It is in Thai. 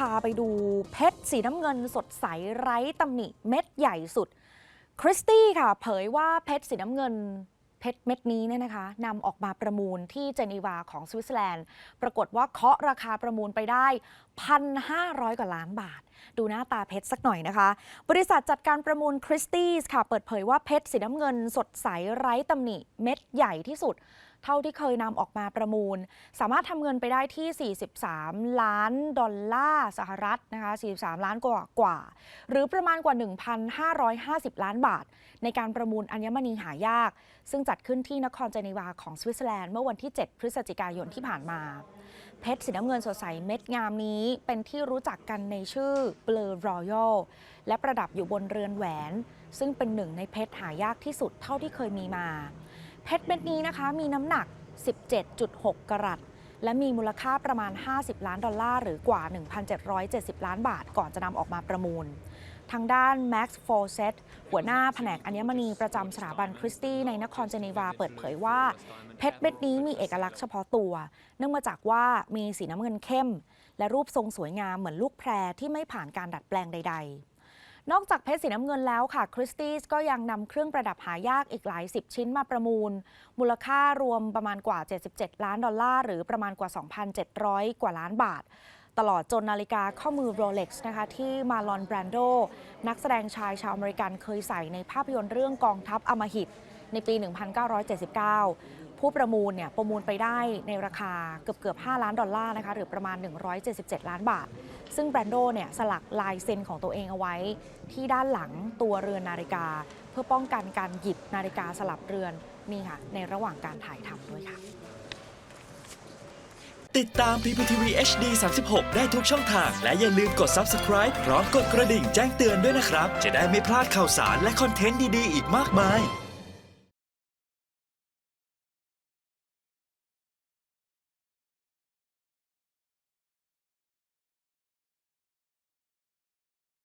พาไปดูเพชรสีน้ำเงินสดใสไร้ตำหนิเม็ดใหญ่สุด คริสตี้ค่ะ เผยว่าเพชรสีน้ำเงินเพชรเม็ดนี้เนี่ยนะคะนำออกมาประมูลที่เจนีวาของสวิตเซอร์แลนด์ ปรากฏว่าเคาะราคาประมูลไปได้ 1,500 กว่าล้านบาท ดูหน้าตาเพชรสักหน่อยนะคะ บริษัทจัดการประมูลคริสตี้ค่ะ เปิดเผยว่าเพชรสีน้ำเงินสดใสไร้ตำหนิเม็ดใหญ่ที่สุด เท่าที่เคยนำออกมาประมูล สามารถทำเงินไปได้ที่ 43 ล้านดอลลาร์สหรัฐนะคะ43 ล้านกว่ากว่า หรือประมาณกว่า 1,550 ล้านบาท ในการประมูลอัญมณีหายาก ซึ่งจัดขึ้นที่นครเจนีวาของสวิตเซอร์แลนด์เมื่อวันที่ 7 พฤศจิกายนที่ผ่านมา เพชรสีน้ำเงินสดใสเม็ดงามนี้เป็นที่รู้จักกันในชื่อ Blur Royal และประดับอยู่บนเรือนแหวน ซึ่งเป็นหนึ่งในเพชรหายากที่สุดเท่าที่เคยมีมา เพชรเม็ดนี้นะคะมีน้ำหนัก 17.6 กรัต และมีมูลค่าประมาณ 50 ล้านดอลลาร์หรือกว่า 1,770 ล้านบาทก่อนจะนำออกมาประมูล ทางด้าน Max f o r s e t หัวหน้าแผนกอัญมณีประจำสถาบันคริสตี้ในนครเจนีวาเปิดเผยว่า เพชรเม็ดนี้มีเอกลักษณ์เฉพาะตัว เนื่องมาจากว่ามีสีน้ำเงินเข้ม และรูปทรงสวยงามเหมือนลูกแพรที่ไม่ผ่านการดัดแปลงใด ๆ นอกจากเพชรสีน้ำเงินแล้วค่ะคริสตี้ก็ยังนำเครื่องประดับหายากอีกหลายสิบชิ้นมาประมูล มูลค่ารวมประมาณกว่า 77 ล้านดอลลาร์ หรือประมาณกว่า 2,700 กว่าล้านบาท ตลอดจนนาฬิกาข้อมือ Rolex นะคะที่มาลอนแบรนโด นักแสดงชายชาวอเมริกันเคยใส่ในภาพยนตร์เรื่องกองทัพอมหิตในปี 1979 ผู้ประมูลเนี่ยประมูลไปได้ในราคาเกือบเกือบ5ล้านดอลลาร์นะคะหรือประมาณ 177 ล้านบาท ซึ่งแบรนโดเนี่ยสลักลายเซ็นของตัวเองเอาไว้ ที่ด้านหลังตัวเรือนนาฬิกา เพื่อป้องกันการหยิบนาฬิกาสลับเรือนนี่ค่ะในระหว่างการถ่ายทำด้วยค่ะ ติดตาม PPTV HD 36 ได้ทุกช่องทาง และอย่าลืมกด Subscribe พร้อมกดกระดิ่งแจ้งเตือนด้วยนะครับ จะได้ไม่พลาดข่าวสารและคอนเทนต์ดี ๆ อีกมากมาย